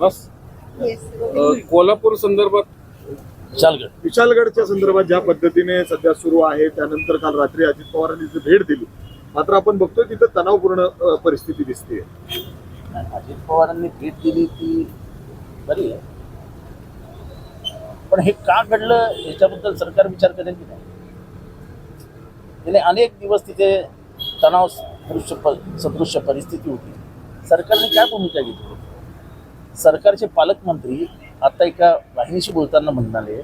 बस. कोल्हापूर संदर्भात विशालगड. विशालगडच्या संदर्भात ज्या पद्धतीने सध्या सुरू आहे त्यानंतर काल रात्री अजित पवारांनी जी भेट दिली मात्र आपण बघतोय तिथं तणावपूर्ण परिस्थिती दिसते अजित पवारांनी भेट दिली ती बरी आहे. पण हे का घडलं याच्याबद्दल सरकार विचार करेल की नाही? गेले अनेक दिवस तिथे तणाव सदृश्य परिस्थिती होती. सरकारने काय भूमिका घेतली? सरकारचे पालकमंत्री आता एका वाहिनीशी बोलताना म्हणाले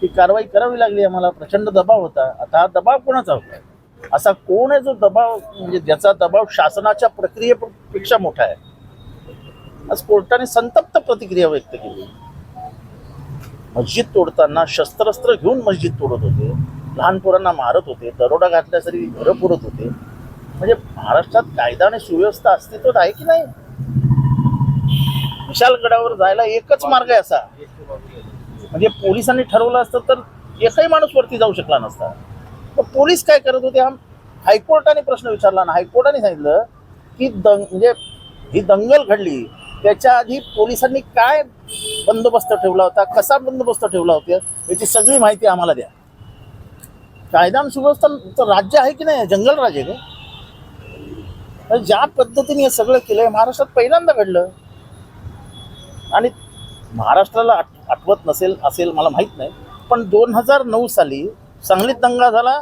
की कारवाई करावी लागली आम्हाला प्रचंड दबाव होता. आता हा दबाव कोणाचा होता? असा कोण आहे जो दबाव म्हणजे ज्याचा दबाव शासनाच्या प्रक्रियेपेक्षा मोठा आहे? आज कोर्टाने संतप्त प्रतिक्रिया व्यक्त केली. मस्जिद तोडताना शस्त्रास्त्र घेऊन मस्जिद तोडत होते. लहान पोरांना मारत होते. दरोडा घातल्यासाठी घरं पुरत होते. म्हणजे महाराष्ट्रात कायदा आणि सुव्यवस्था अस्तित्वात आहे की नाही? विशालगडावर जायला एकच मार्ग आहे असा. म्हणजे पोलिसांनी ठरवलं असतं तर एकही माणूस वरती जाऊ शकला नसता. तर पोलीस काय करत होते? हा हायकोर्टाने प्रश्न विचारला ना हायकोर्टाने सांगितलं की दंग म्हणजे ही दंगल घडली त्याच्या आधी पोलिसांनी काय बंदोबस्त ठेवला होता? कसा बंदोबस्त ठेवला होता? याची सगळी माहिती आम्हाला द्या. कायदा आणि सुव्यवस्था राज्य आहे की नाही? जंगल राज्य आहे का ज्या पद्धतीने हे सगळं केलंय महाराष्ट्रात पहिल्यांदा घडलं. आणि महाराष्ट्राला आठ- आठवत नसेल असेल मला माहीत नाही पण दोन हजार नऊ साली सांगलीत दंगा झाला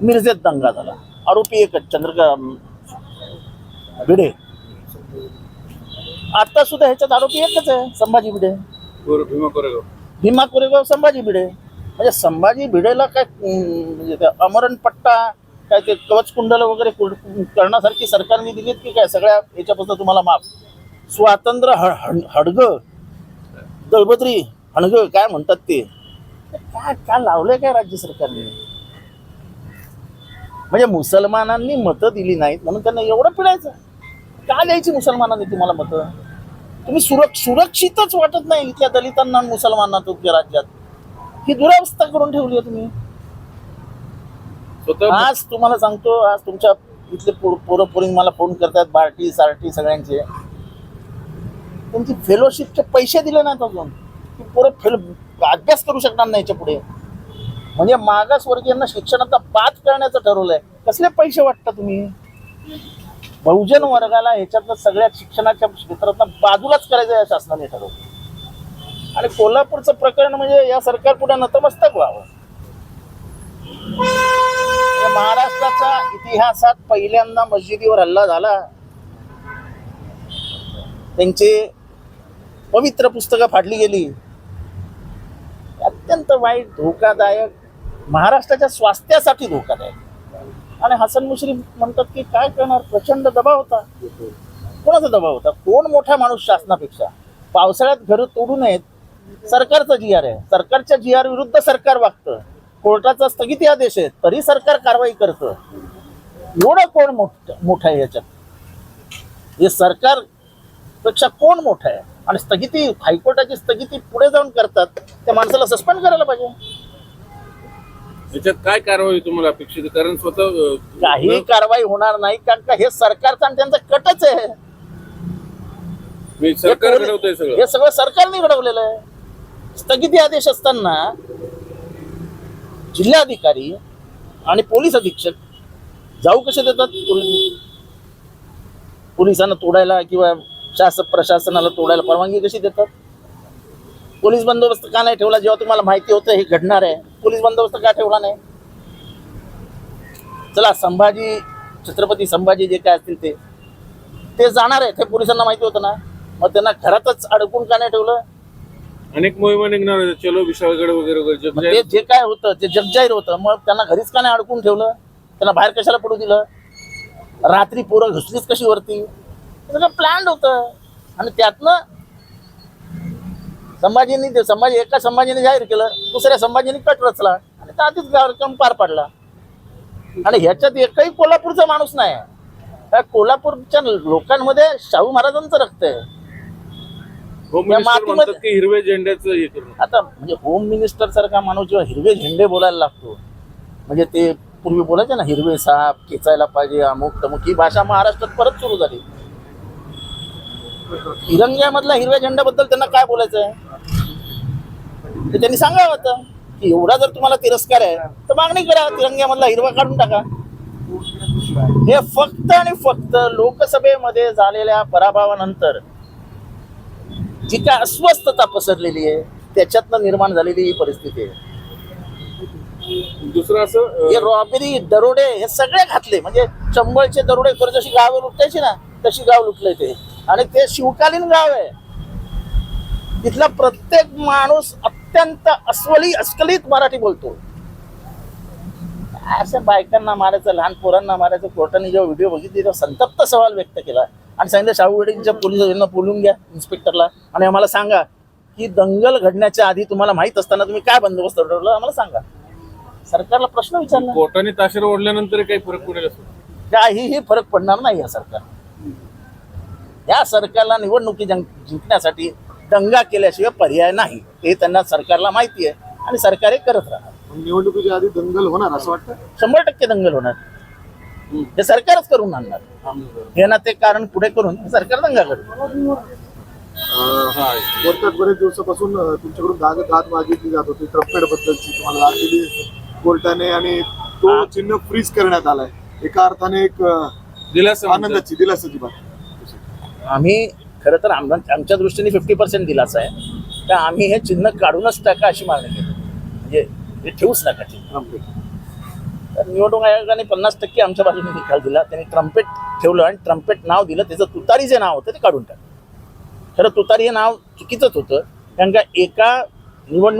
मिरजेत दंगा झाला. आरोपी एकच चंद्रका भिडे. आता सुद्धा ह्याच्यात आरोपी एकच आहे संभाजी भिडे. भीमा कोरेगाव. भीमा कोरेगाव संभाजी भिडे. म्हणजे संभाजी भिडेला काय म्हणजे अमरण पट्टा काय ते कवच कुंडल वगैरे करण्यासारखी सरकारने दिलीत की काय? सगळ्या याच्यापासून तुम्हाला माफ. स्वातंत्र्य ह- हडग दळबद्री हणग काय म्हणतात ते? काय काय लावलंय काय राज्य सरकारने? म्हणजे मुसलमानांनी मतं दिली नाहीत म्हणून त्यांना एवढं पिढायचं का द्यायची मुसलमानांनी तुम्हाला मतं? तुम्ही सुरक्ष सुरक्षितच वाटत नाही इथल्या दलितांना मुसलमानांना तुमच्या राज्यात. ही दुरावस्था करून ठेवली आहे तुम्ही. आज तुम्हाला सांगतो आज तुमच्या इथले पोरं पोरी मला फोन करतात बार्टी सार्टी सगळ्यांचे. त्यांची फेलोशिपचे पैसे दिले नाहीत अजून. ती पोरं फेल अभ्यास करू शकणार नाही याच्यापुढे. म्हणजे मागासवर्गीयांना शिक्षणाचा पाच करण्याचं ठरवलंय. कसले पैसे वाटता तुम्ही? बहुजन वर्गाला ह्याच्यातनं सगळ्या शिक्षणाच्या क्षेत्रात बाजूलाच करायचं या शासनाने ठरवलं. आणि कोल्हापूरचं प्रकरण म्हणजे या सरकार पुढे नतमस्तक व्हावं. महाराष्ट्राचा महाराष्ट्राच्या इतिहासात पहिल्यांदा मस्जिदीवर हल्ला झाला. त्यांचे पवित्र पुस्तकं फाडली गेली. अत्यंत वाईट धोकादायक महाराष्ट्राच्या स्वास्थ्यासाठी धोकादायक. आणि हसन मुश्रीफ म्हणतात की काय करणार? प्रचंड दबाव होता. कोणाचा दबाव होता? कोण मोठा माणूस शासनापेक्षा? पावसाळ्यात घरं तोडू नयेत. सरकारचा जी आर आहे. सरकारच्या जी आर विरुद्ध सरकार वागतं. कोर्टाचा स्थगिती आदेश आहे तरी सरकार कारवाई करतं. एवढं कोण मोठ मोठं आहे याच्यात? हे सरकारपेक्षा कोण मोठं आहे? आणि स्थगिती हायकोर्टाची स्थगिती पुढे जाऊन करतात त्या माणसाला सस्पेंड करायला पाहिजे. याच्यात काय कारवाई तुम्हाला अपेक्षित? कारण स्वतः काही कारवाई होणार नाही कारण का हे सरकारचा आणि त्यांचा कटच आहे. मी सरकार घडवतंय सगळं. हे सगळं सरकारने घडवलेलं आहे. स्थगिती आदेश असताना जिल्हाधिकारी आणि पोलीस अधीक्षक जाऊ कसे देतात पोलिसांना तोडायला किंवा शासक प्रशासनाला तोडायला परवानगी कशी देतात? पोलीस बंदोबस्त का नाही ठेवला? जेव्हा तुम्हाला माहिती होतं हे घडणार आहे पोलीस बंदोबस्त का ठेवला नाही? चला संभाजी छत्रपती संभाजी जे काय असतील ते ते जाणार आहे ते पोलिसांना माहिती होतं ना. मग त्यांना घरातच अडकून का नाही ठेवलं? अनेक मोहिमा निघणार आहेत. चलो विशाळगड वगैरे मग जे काय होतं ते जगजाहीर होतं. मग त्यांना घरीच का नाही अडकून ठेवलं? त्यांना बाहेर कशाला पडू दिलं? रात्री पोरं घुसलीच कशी वरती? हे सगळं प्लॅन होतं. आणि त्यातनं संभाजींनी ते संभाजी एका संभाजीने जाहीर केलं दुसऱ्या संभाजीने कट रचला आणि त्या आधीच कार्यक्रम पार पाडला. आणि ह्याच्यात एकही कोल्हापूरचा माणूस नाही. कोल्हापूरच्या लोकांमध्ये शाहू महाराजांचं रक्त आहे. होम मिनिस्टर म्हणतात की हिरव्या झेंड्याचं हे करून आता म्हणजे होम मिनिस्टर सारखा माणूस जेव्हा हिरवे झेंडे बोलायला लागतो म्हणजे ते पूर्वी बोलायचे ना हिरवे साप खेचायला पाहिजे अमुक तमुक ही भाषा महाराष्ट्रात परत सुरू झाली. तिरंग्यामधल्या हिरव्या झेंड्याबद्दल त्यांना काय बोलायचं आहे ते त्यांनी सांगावं होतं की एवढा जर तुम्हाला तिरस्कार आहे तर मागणी करा तिरंग्यामधला हिरवा काढून टाका. हे फक्त आणि फक्त लोकसभेमध्ये झालेल्या पराभवानंतर जी काय अस्वस्थता पसरलेली आहे त्याच्यातनं निर्माण झालेली ही परिस्थिती आहे. दुसरं असं हे रॉबरी दरोडे हे सगळे घातले. म्हणजे चंबळचे दरोडे कर जशी गावं लुटायची ना तशी गाव लुटले ते. आणि ते शिवकालीन गाव आहे. तिथला प्रत्येक माणूस अत्यंत अस्वली अस्खलित मराठी बोलतो. अशा बायकांना मारायचं लहान पोरांना मारायचं कोर्टाने जेव्हा व्हिडिओ बघितली तेव्हा संतप्त सवाल व्यक्त केला. आणि सांगितलं शाहूवाडीच्या पोलीस यांना बोलून घ्या इन्स्पेक्टरला आणि आम्हाला सांगा की दंगल घडण्याच्या आधी तुम्हाला माहीत असताना तुम्ही काय बंदोबस्त ठरवलं आम्हाला सांगा. सरकारला प्रश्न विचारला. कोर्टाने ताशेर ओढल्यानंतर काही फरक पडेल असं. काहीही फरक पडणार नाही या सरकार. या सरकारला निवडणुकी जिंक- जिंकण्यासाठी दंगा केल्याशिवाय पर्याय नाही. हे त्यांना सरकारला माहिती आहे आणि सरकार हे करत राहणार. पण निवडणुकीच्या आधी दंगल होणार असं वाटतं? शंभर टक्के दंगल होणार. हे सरकारच करून आणणार. हे ना ते कारण पुढे करून सरकार दंगा करेल अं, कोर्टात बरेच दिवसापासून तुमच्याकडून दाद दाद मागितली जात होती. ट्रम्पेट बद्दलची तुम्हाला दाद दिली. कोर्टाने आणि तो चिन्ह फ्रीज करण्यात आलाय. एका अर्थाने एक दिलासा. आनंदाची दिलासाची बात आम्ही खरं तर आम आमच्या दृष्टीने फिफ्टी पर्सेंट दिलाच आहे. तर आम्ही हे चिन्ह काढूनच टाका अशी मागणी केली. म्हणजे हे ठेवूच नका चिन्ह. तर निवडणूक आयोगाने पन्नास टक्के आमच्या बाजूने निकाल दिला. त्यांनी ट्रम्पेट ठेवलं आणि ट्रम्पेट नाव दिलं. त्याचं तुतारी जे नाव होतं ते काढून टाकलं. खरं तुतारी हे नाव चुकीचंच होतं. कारण का एका निवडणूक